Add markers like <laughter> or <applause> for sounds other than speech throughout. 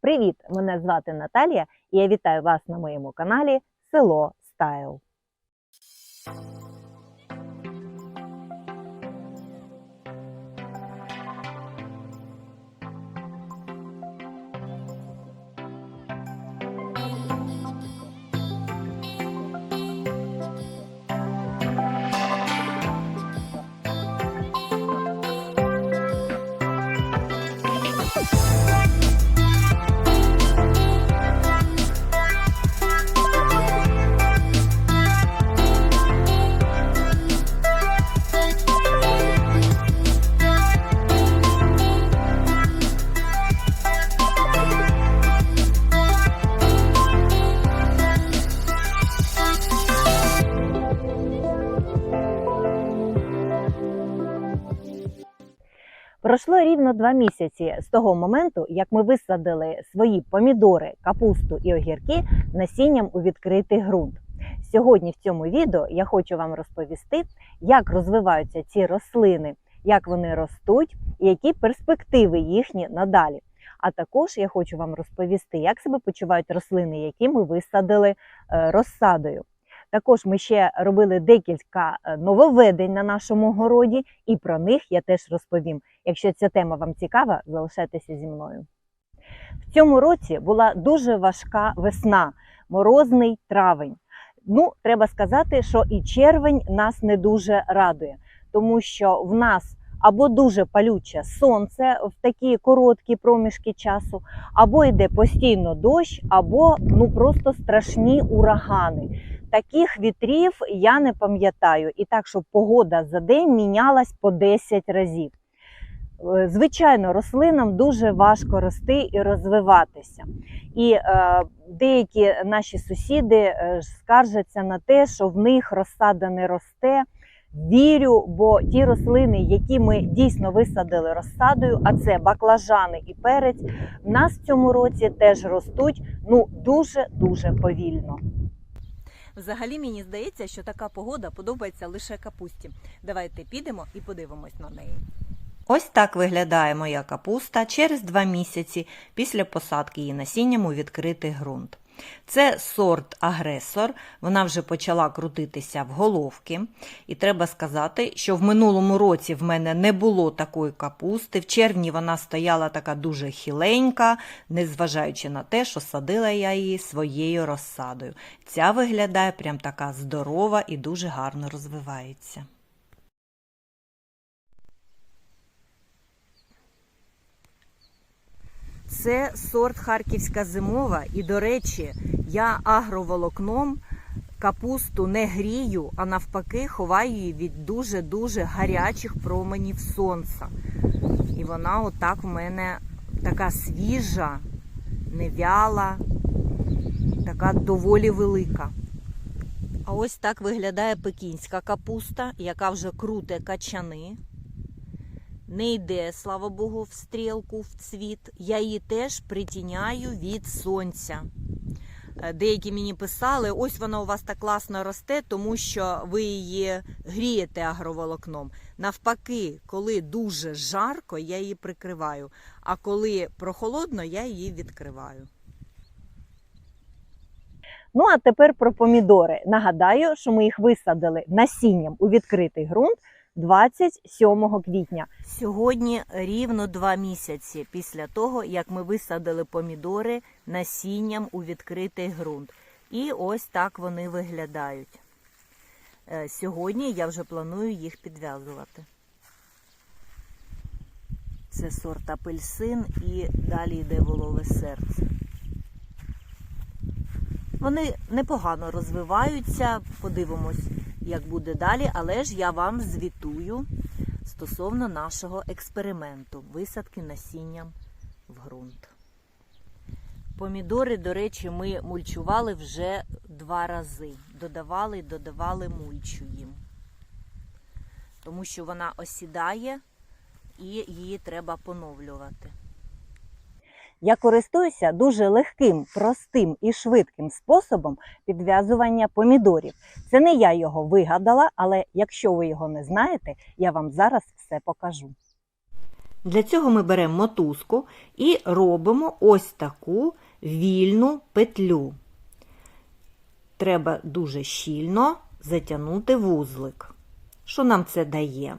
Привіт! Мене звати Наталія і я вітаю вас на моєму каналі Село Стайл. Пройшло рівно два місяці з того моменту, як ми висадили свої помідори, капусту і огірки насінням у відкритий ґрунт. Сьогодні в цьому відео я хочу вам розповісти, як розвиваються ці рослини, як вони ростуть і які перспективи їхні надалі. А також я хочу вам розповісти, як себе почувають рослини, які ми висадили е, розсадою. Також ми ще робили декілька е, нововведень на нашому городі, і про них я теж розповім. Якщо ця тема вам цікава, залишайтеся зі мною. В цьому році була дуже важка весна, морозний травень. Ну, треба сказати, що і червень нас не дуже радує, тому що в нас або дуже палюче сонце в такі короткі проміжки часу, або йде постійно дощ, або ну просто страшні урагани. Таких вітрів я не пам'ятаю, і так, щоб погода за день мінялась по 10 разів. Е, Звичайно, рослинам дуже важко рости і розвиватися. І е, деякі наші сусіди е, скаржаться на те, що в них розсада не росте. Вірю, бо ті рослини, які ми дійсно висадили розсадою, а це баклажани і перець, в нас в цьому році теж ростуть ну дуже дуже повільно. Взагалі мені здається, що така погода подобається лише капусті. Давайте підемо і подивимось на неї. Ось так виглядає моя капуста через два місяці після посадки її насінням у відкритий ґрунт. Це сорт агресор, вона вже почала крутитися в головки. І треба сказати, що в минулому році в мене не було такої капусти. В червні вона стояла така дуже хіленька, незважаючи на те, що садила я її своєю розсадою. Ця виглядає прям така здорова і дуже гарно розвивається. Це сорт Харківська зимова, і, до речі, я агроволокном капусту не грію, а навпаки, ховаю її від дуже-дуже гарячих променів сонця. І вона отак в мене така свіжа, невяла, така доволі велика. А ось так виглядає пекінська капуста, яка вже круте качани. Не йде, слава Богу, в стрілку, в цвіт. Я її теж притіняю від сонця. Е, Деякі мені писали, ось вона у вас так класно росте, тому що ви її грієте агроволокном. Навпаки, коли дуже жарко, я її прикриваю, а коли прохолодно, я її відкриваю. Ну а тепер про помідори. Нагадаю, що ми їх висадили насінням у відкритий ґрунт 27 квітня. Сьогодні рівно два місяці після того, як ми висадили помідори насінням у відкритий ґрунт. І ось так вони виглядають. Е, Сьогодні я вже планую їх підв'язувати. Це сорт апельсин і далі йде волове серце. Вони непогано розвиваються, подивимось, як буде далі, але ж я вам звітую стосовно нашого експерименту висадки насінням в ґрунт. Помідори, до речі, ми мульчували вже два рази. Додавали додавали мульчу їм. Тому що вона осідає і її треба поновлювати. Я користуюся дуже легким, простим і швидким способом підв'язування помідорів. Це не я його вигадала, але якщо ви його не знаєте, я вам зараз все покажу. Для цього ми беремо мотузку і робимо ось таку вільну петлю. Треба дуже щільно затягнути вузлик. Що нам це дає?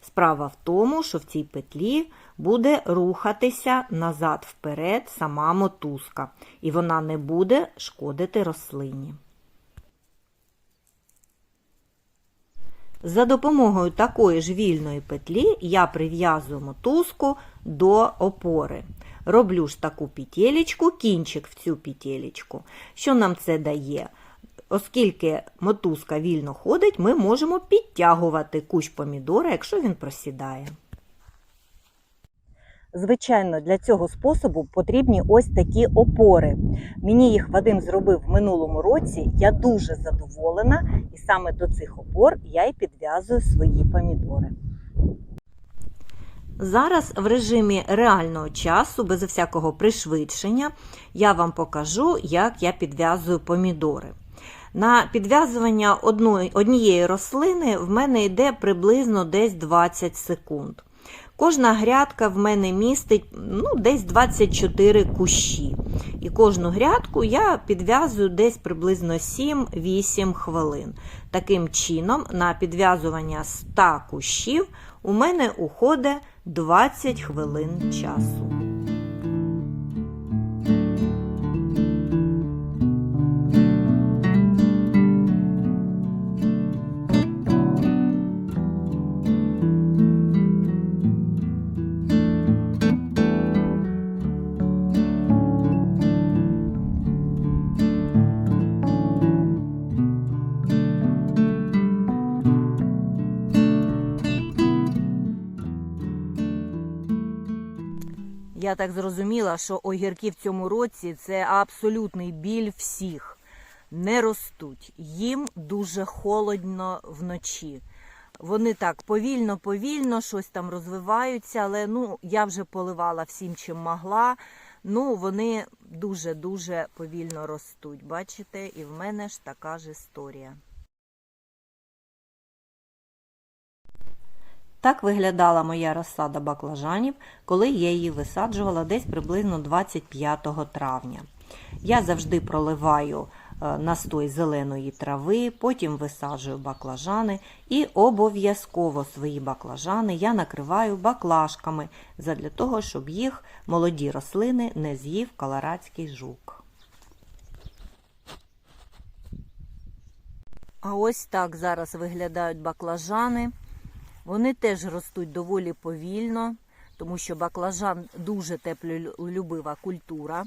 Справа в тому, що в цій петлі буде рухатися назад-вперед сама мотузка, і вона не буде шкодити рослині. За допомогою такої ж вільної петлі я прив'язую мотузку до опори. Роблю ж таку петелечку, кінчик в цю петелечку. Що нам це дає? Оскільки мотузка вільно ходить, ми можемо підтягувати кущ помідора, якщо він просідає. Звичайно, для цього способу потрібні ось такі опори. Мені їх Вадим зробив в минулому році. Я дуже задоволена, і саме до цих опор я й підв'язую свої помідори. Зараз в режимі реального часу, без всякого пришвидшення, я вам покажу, як я підв'язую помідори. На підв'язування однієї рослини в мене йде приблизно десь 20 секунд. Кожна грядка в мене містить ну, десь 24 кущі. І кожну грядку я підв'язую десь приблизно 7-8 хвилин. Таким чином, на підв'язування 100 кущів у мене уходить 20 хвилин часу. Я так зрозуміла, що огірки в цьому році це абсолютний біль всіх. Не ростуть. Їм дуже холодно вночі. Вони так повільно-повільно щось там розвиваються, але ну, я вже поливала всім, чим могла. Ну, вони дуже-дуже повільно ростуть. Бачите, і в мене ж така ж історія. Так виглядала моя розсада баклажанів, коли я її висаджувала десь приблизно 25 травня. Я завжди проливаю е, настой зеленої трави, потім висаджую баклажани і обов'язково свої баклажани я накриваю баклажками для того, щоб їх молоді рослини не з'їв колорадський жук. А ось так зараз виглядають баклажани. Вони теж ростуть доволі повільно, тому що баклажан дуже теплолюбива культура,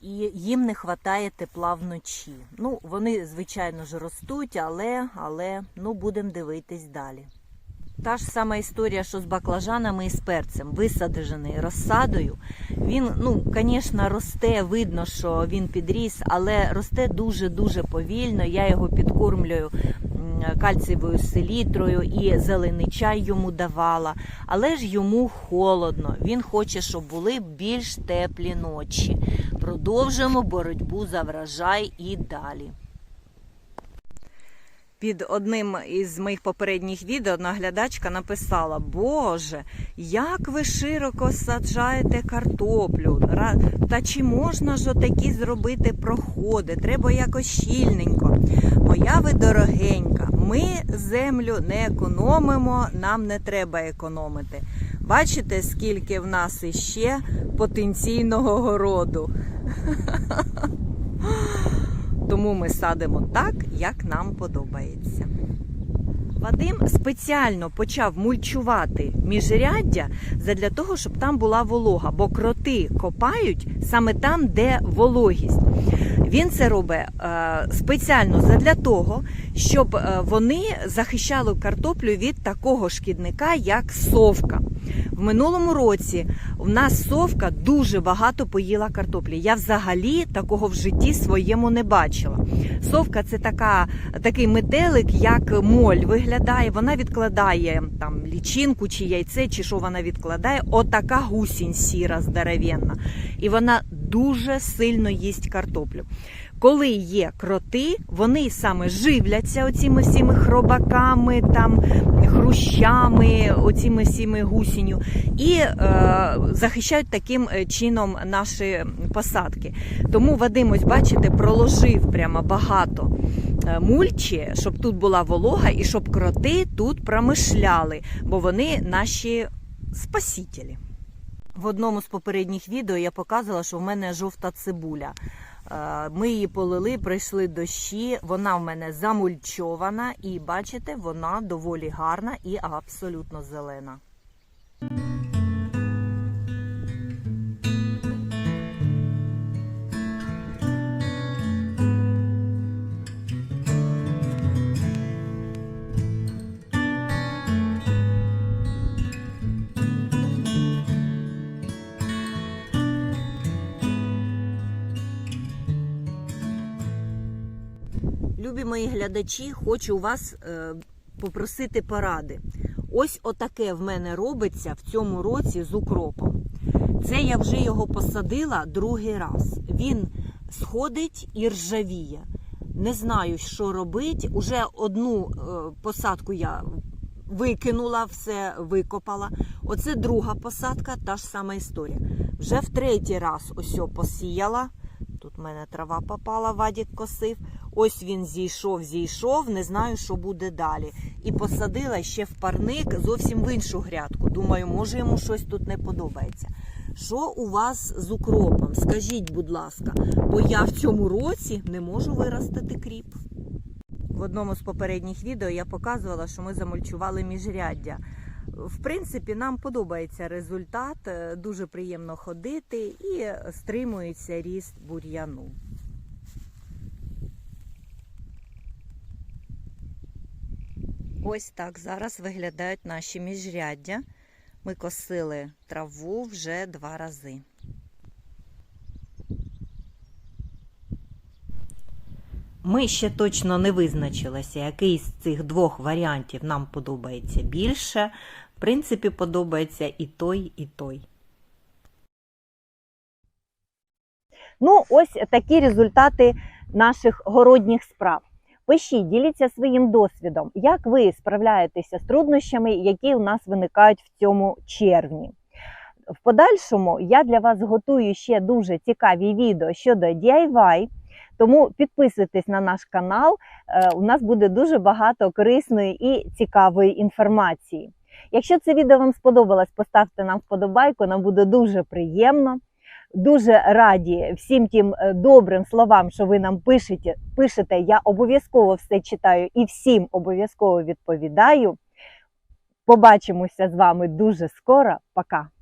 і їм не вистачає тепла вночі. Ну, вони, звичайно ж, ростуть, але, але ну, будемо дивитись далі. Та ж сама історія, що з баклажанами і з перцем, висаджений розсадою. Він, ну, звісно, росте, видно, що він підріс, але росте дуже-дуже повільно. Я його підкормлюю кальцієвою селітрою і зелений чай йому давала. Але ж йому холодно. Він хоче, щоб були більш теплі ночі. Продовжуємо боротьбу за врожай і далі. Під одним із моїх попередніх відео одна глядачка написала: Боже, як ви широко саджаєте картоплю? Та чи можна ж отакі зробити проходи? Треба якось щільненько. Моя ви дорогенька, ми землю не економимо, нам не треба економити. Бачите, скільки в нас іще потенційного городу? <laughs> Тому ми садимо так, як нам подобається. Вадим спеціально почав мульчувати міжряддя для того, щоб там була волога, бо кроти копають саме там, де вологість. Він це робить е, спеціально для того, щоб е, вони захищали картоплю від такого шкідника, як совка. В минулому році у нас совка дуже багато поїла картоплі. Я взагалі такого в житті своєму не бачила. Совка це така, такий метелик, як моль виглядає. Вона відкладає там лічинку чи яйце, чи що вона відкладає. Отака гусінь сіра, здоровенна. І вона дуже сильно їсть картоплю. Коли є кроти, вони саме живляться оціми всіми хробаками, там, хрущами, оціми всіми гусінь і е, захищають таким е, чином наші посадки. Тому Вадим, ось бачите, проложив прямо багато е, мульчі, щоб тут була волога і щоб кроти тут промишляли, бо вони наші спасителі. В одному з попередніх відео я показувала, що в мене жовта цибуля. Е, Ми її полили, прийшли дощі, вона в мене замульчована, і бачите, вона доволі гарна і абсолютно зелена. Любі мої глядачі, хочу вас е, попросити поради. Ось отаке в мене робиться в цьому році з укропом. Це я вже його посадила другий раз. Він сходить і ржавіє. Не знаю, що робити. Уже одну е, посадку я викинула, все викопала. Оце друга посадка, та ж сама історія. Вже в третій раз ось посіяла. Тут в мене трава попала, Вадік косив. Ось він зійшов, зійшов, не знаю, що буде далі. І посадила ще в парник зовсім в іншу грядку. Думаю, може йому щось тут не подобається. Що у вас з укропом? Скажіть, будь ласка, бо я в цьому році не можу виростити кріп. В одному з попередніх відео я показувала, що ми замульчували міжряддя. В принципі, нам подобається результат, е, дуже приємно ходити і стримується ріст бур'яну. Ось так зараз виглядають наші міжряддя. Ми косили траву вже два рази. Ми ще точно не визначилися, який з цих двох варіантів нам подобається більше. В принципі, подобається і той, і той. Ну, ось такі результати наших городніх справ. Пишіть, діліться своїм досвідом, як ви справляєтеся з труднощами, які у нас виникають в цьому червні. В подальшому я для вас готую ще дуже цікаві відео щодо DIY, тому підписуйтесь на наш канал. Е, У нас буде дуже багато корисної і цікавої інформації. Якщо це відео вам сподобалось, поставте нам вподобайку, нам буде дуже приємно. Дуже раді всім тим е, добрим словам, що ви нам пишете. пишете. Я обов'язково все читаю і всім обов'язково відповідаю. Побачимося з вами дуже скоро. Пока!